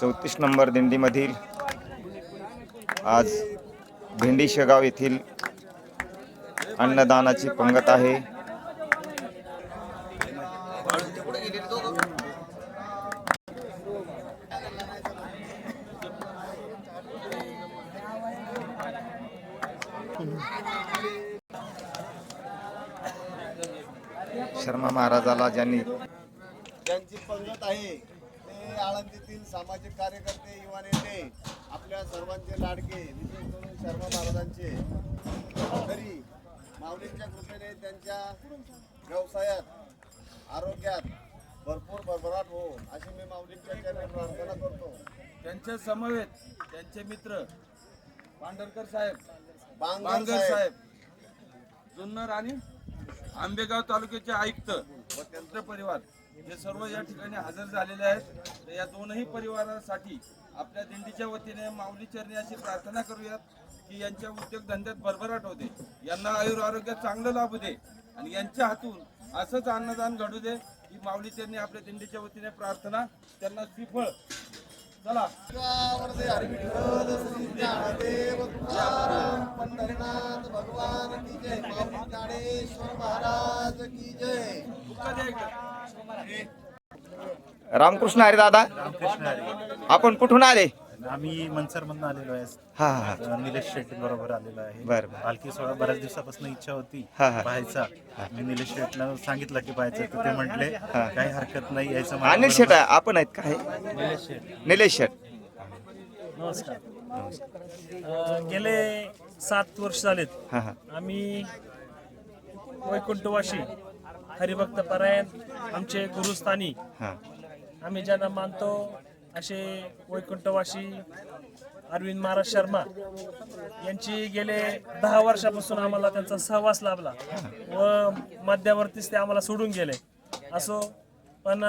चौतीस नंबर दिंडीमधील आज भेंडी शेगाव येथील अन्नदानाची पंगत आहे. शर्मा महाराजाला ज्यांनी त्यांची पंगत आहे. आळंदीतील सामाजिक कार्यकर्ते युवा नेते आपल्या सर्वांचे लाडके विशेष करून शर्मा महाराजांचे. तरी माऊलींच्या कृपेने त्यांच्या व्यवसायात आरोग्यात भरपूर भरभराट हो अशी मी माऊलींच्या चरणी प्रार्थना करतो. त्यांच्या समवेत त्यांचे मित्र पांढरकर साहेब बांगर साहेब. जुन्नर आणि आंबेगाव तालुक्याचे आयुक्त व त्यांचे परिवार हे सर्व या ठिकाणी हजर झालेले आहेत. तर या दोनही परिवारासाठी आपल्या दिंडीच्या वतीने माऊली चरणी अशी प्रार्थना करूयात की यांच्या उद्योगधंद्यात भरभराट होते. यांना आयुर आरोग्य चांगलं लाभू दे आणि यांच्या हातून असंच अन्नदान घडू दे. ही माऊली चरणी आपल्या दिंडीच्या वतीने प्रार्थना. त्यांना श्रीफळ. चला. पंढरीनाथ भगवान की जय. महाराज की जय. रामकृष्ण हरी दादा? आपण कुठून आले? आम्ही मनसर मधून आलेलो आहे. हा हा हा. निलेश शेट्टी बरोबर आलेलो आहे. बरं, बरं. पालखी सोहळा बऱ्याच दिवसापासून इच्छा होती हा, हा. पाहायचा. मी निलेश शेटला सांगितलं की पाहायचं तर ते म्हटले. काही हरकत नाही यायचं अनिल शेट आपण आहेत काय निलेश शेट निलेश शेट. नमस्कार. अ, गेले सात वर्ष झालेत. हा हा. आम्ही वैकुंठवाशी हरिभक्त परायण आमचे गुरुस्थानी. हा. आम्ही ज्यांना मानतो असे वैकुंठवासी अरविंद महाराज शर्मा यांची गेले दहा वर्षापासून आम्हाला त्यांचा सहवास लाभला व मध्यावरतीच ते आम्हाला सोडून गेले. असो पण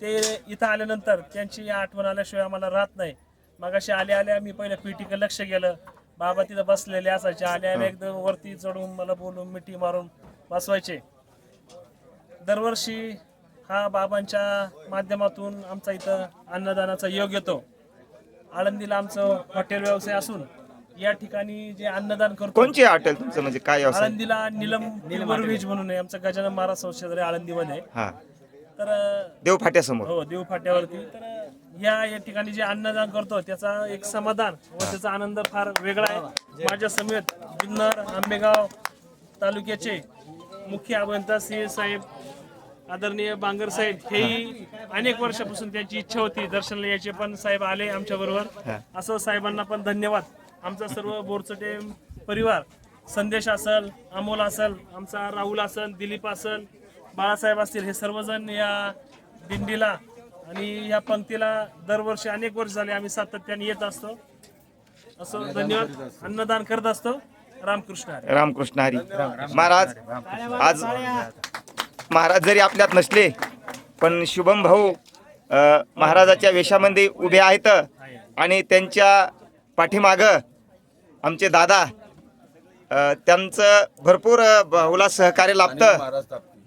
ते इथं आल्यानंतर त्यांची आठवण आल्याशिवाय आम्हाला राहत नाही. मग असे आले आल्या मी पहिलं पीटीकडे लक्ष गेलं. बाबा तिथं बसलेले असायचे. आले आले एकदम वरती चढून मला बोलून मिठी मारून बसवायचे. दरवर्षी हा बाबांच्या माध्यमातून आमचा इथं अन्नदानाचा योग येतो. आळंदीला आमचं हॉटेल व्यवसाय असून या ठिकाणी जे अन्नदान करतो कोणची हॉटेल तुमचं? म्हणजे काय व्यवसाय? आळंदीला निलम निलमर व्हेज म्हणून आहे. आमचं गजानन महाराज संशोधन आळंदीमध्ये. हा. तर देव फाट्यासमोर हो देव फाट्यावरती तर या या ठिकाणी जे अन्नदान करतो त्याचा एक समाधान व त्याचा आनंद फार वेगळा आहे. माझ्या समेत जुन्नर आंबेगाव तालुक्याचे मुख्य अभियंता सी साहेब आदरणीय बांगर साहेब हेही अनेक वर्षापासून त्यांची इच्छा होती दर्शनाला यायचे पण साहेब आले आमच्या बरोबर. असं साहेबांना पण धन्यवाद. आमचा सर्व बोरचटे परिवार संदेश असल अमोल असल आमचा राहुल असल दिलीप असल बाळासाहेब असतील हे सर्वजण या दिंडीला आणि या पंक्तीला दरवर्षी अनेक वर्ष झाले आम्ही सातत्याने येत असतो. असं धन्यवाद. अन्नदान करत असतो. रामकृष्ण हरी. रामकृष्ण हरी. महाराज आज महाराज जरी आपल्यात नसले पण शुभम भाऊ महाराजाच्या वेशामध्ये उभे आहेत आणि त्यांच्या पाठीमाग आमचे दादा त्यांचं भरपूर भाऊला सहकार्य लाभतं.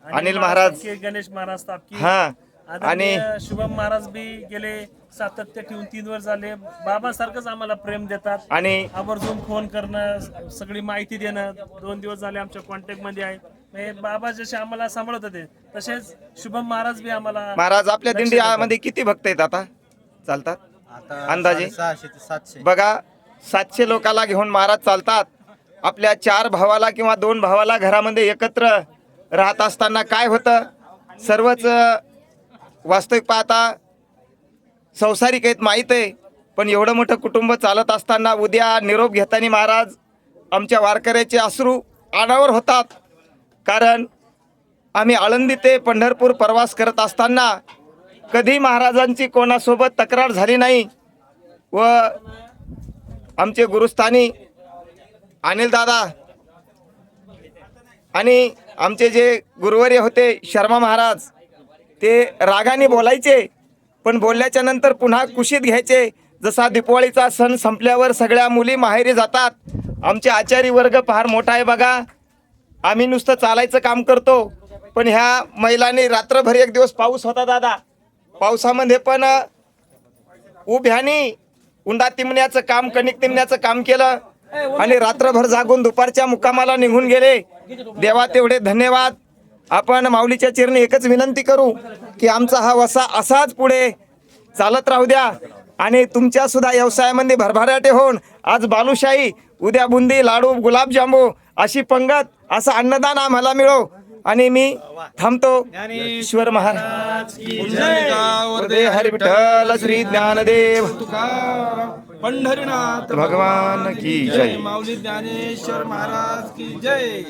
अनिल महाराज. तापकी, गणेश महाराज तापकी. हा आणि आणि शुभम महाराज बी गेले सातत्य ठेवून तीन वर्ष झाले. बाबासारखंच आम्हाला प्रेम देतात. आणि आवर्जून फोन करणं सगळी माहिती देणं. दोन दिवस झाले आमच्या कॉन्टॅक्टमध्ये आहे. म्हणजे बाबा जसे आम्हाला सांभाळत होते तसेच शुभम महाराज बी आम्हाला महाराज आपल्या दिंडीमध्ये किती भक्त आहेत आता? चालतात? आता अंदाजे? सहाशे ते सातशे. बघा सातशे लोकाला घेऊन महाराज चालतात. आपल्या चार भावाला किंवा दोन भावाला घरामध्ये एकत्र राहत असताना काय होतं? सर्वच वास्तविक पाहता संसारिक आहेत माहीत आहे. पण एवढं मोठं कुटुंब चालत असताना उद्या निरोप घेताना महाराज आमच्या वारकऱ्याचे अश्रू अनावर होतात. कारण आम्ही आळंदी ते पंढरपूर प्रवास करत असताना कधी महाराजांची कोणासोबत तक्रार झाली नाही व आमचे गुरुस्थानी अनिल दादा आणि आमचे जे गुरुवर्य होते शर्मा महाराज ते रागाने बोलायचे पण बोलल्याच्या नंतर पुन्हा कुशीत घ्यायचे. जसा दिपवाळीचा सण संपल्यावर सगळ्या मुली माहेरी जातात. आमचे आचारी वर्ग फार मोठा आहे बघा. आम्ही नुसतं चालायचं काम करतो पण ह्या महिलांनी रात्रभर एक दिवस पाऊस होता दादा. पावसामध्ये पण उभ्यानी उंडा तिमण्याचं काम कणिक तिमण्याचं काम केलं आणि रात्रभर जागून दुपारच्या मुक्कामाला निघून गेले. देवा तेवढे धन्यवाद. आपण माऊलीच्या चिरणी एकच विनंती करू की आमचा हा वसा असाच पुढे चालत राहू द्या आणि तुमच्या सुद्धा व्यवसायामध्ये भरभराटे होऊन आज बालुशाही उद्या बुंदी लाडू गुलाबजांबू अशी पंगत असं अन्नदान आम्हाला मिळो आणि मी थांबतो. ईश्वर महाराज हरी विठ्ठल श्री ज्ञानदेव. पंढरीनाथ. भगवान की जय माऊली ज्ञानेश्वर महाराज की जय.